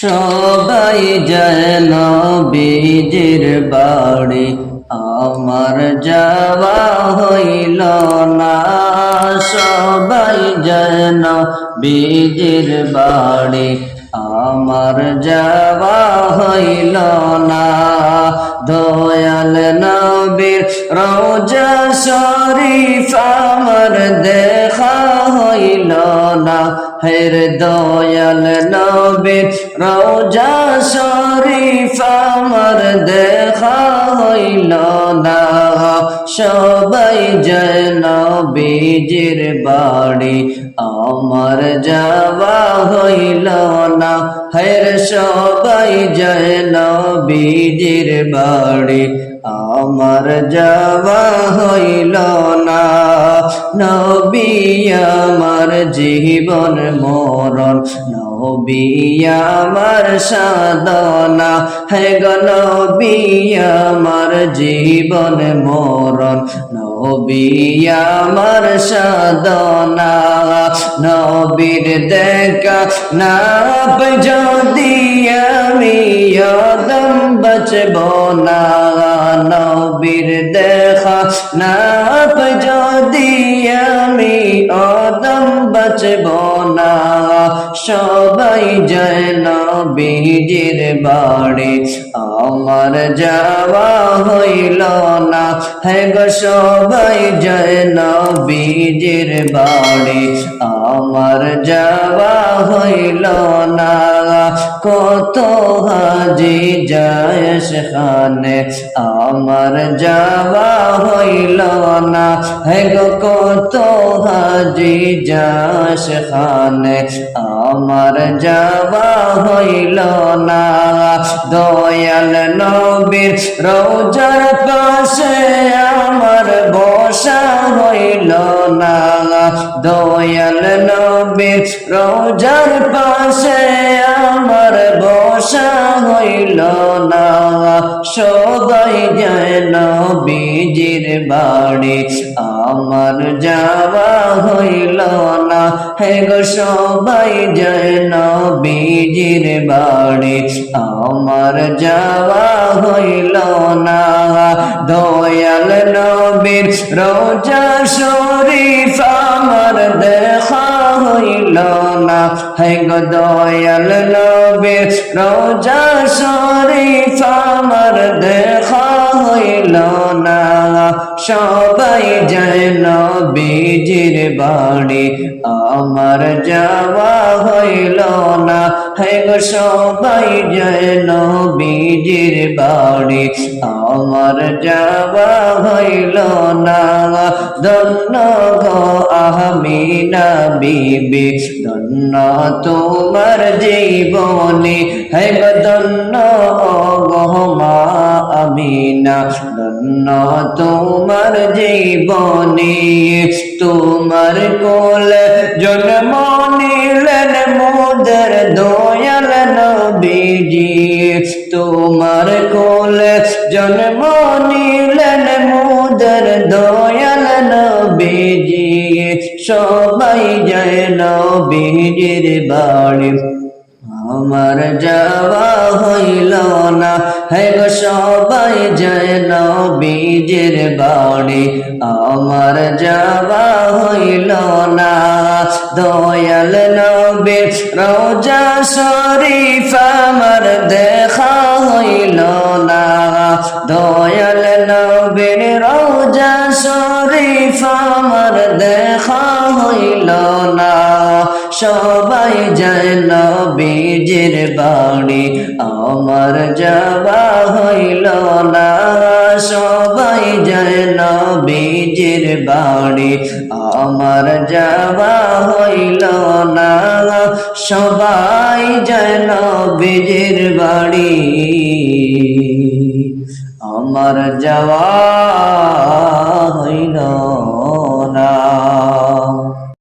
সবাই যেন বীজের বাড়ি, আমার যাওয়া হইল না। সবাই যেন বীজের বাড়ি, আমার যাওয়া হইল না। দয়াল নবীর রোজা শরীফ আমার দেখা হইল না। হের দয়াল নবীর রোজা শরীফ আমার দেখা হইল না। সবাই যেন বীজের বাড়ি আমার যাওয়া হইল না। হের সবাই যেন বীজের বাড়ি আমার যাওয়া হইল জীবন মরণ, নবী আমার সাধনা। হে গো নবী আমার জীবন মরণ, নবী আমার সাধনা। নবীর দেখা না যদি আমি অদম বচব না। নবীর দেখা না যদি আমি বচব না সবাই যেন বীজের বাড়ি আমার যাওয়া হইল না, হে গো সবাই যেন বীজের বাড়ি আমার যাওয়া হইল না কত হাজি যায় সেখানে আমার যাওয়া হইল না। গো, কত হাজি যায় সেখানে আমার যাওয়া হইল না। দয়াল নবীর রোজার পাশে আমার বসা হইল না। দয়াল নবীর রোজার পাশে আমার বসা হইল না। সবাই যেন বীজের বাড়ি আমার যাওয়া হইল না। হে গো সবাই যেন বীজের বাড়ি আমার যাওয়া হইল না। দয়াল নবীর রোজা শরীফ আমার দেখা হইল না। হে গো দয়াল নবীর রোজা শরীফ আমার দেখা হইল না। বাড়ি আমার যাওয়া হইল না। হে গো সবাই যেন বীজের বাড়ি আমার যাওয়া হইল না। ধন্য গো আহমিনা বিবি, ধন্য তোমার জীবনী। হে গো ধন্য গো মা আমিনা, ধন্য তোমার জীবনী, তোমার কোল জন্ম নিলেন মোদের দয়াল নবীজি, তোমার কোল জন্ম নিলেন মোদের দয়াল নবীজি, সবাই যায় নবীজির বাড়ি আমার যাওয়া হইল না। হে গো সবাই যেন বীজের বাড়ি আমার যাওয়া হইল না। দয়াল নবীর রোজা শরীফ আমার দেখা হইল না। দয়াল নবীর রোজা শরীফ আমার দেখা হইল না। সবাই যেন বীজের বাড়ি আমার যাওয়া হইল না। সবাই যেন বীজের বাড়ি আমার যাওয়া হইল না। সবাই যেন বীজের বাড়ি আমার যাওয়া হইল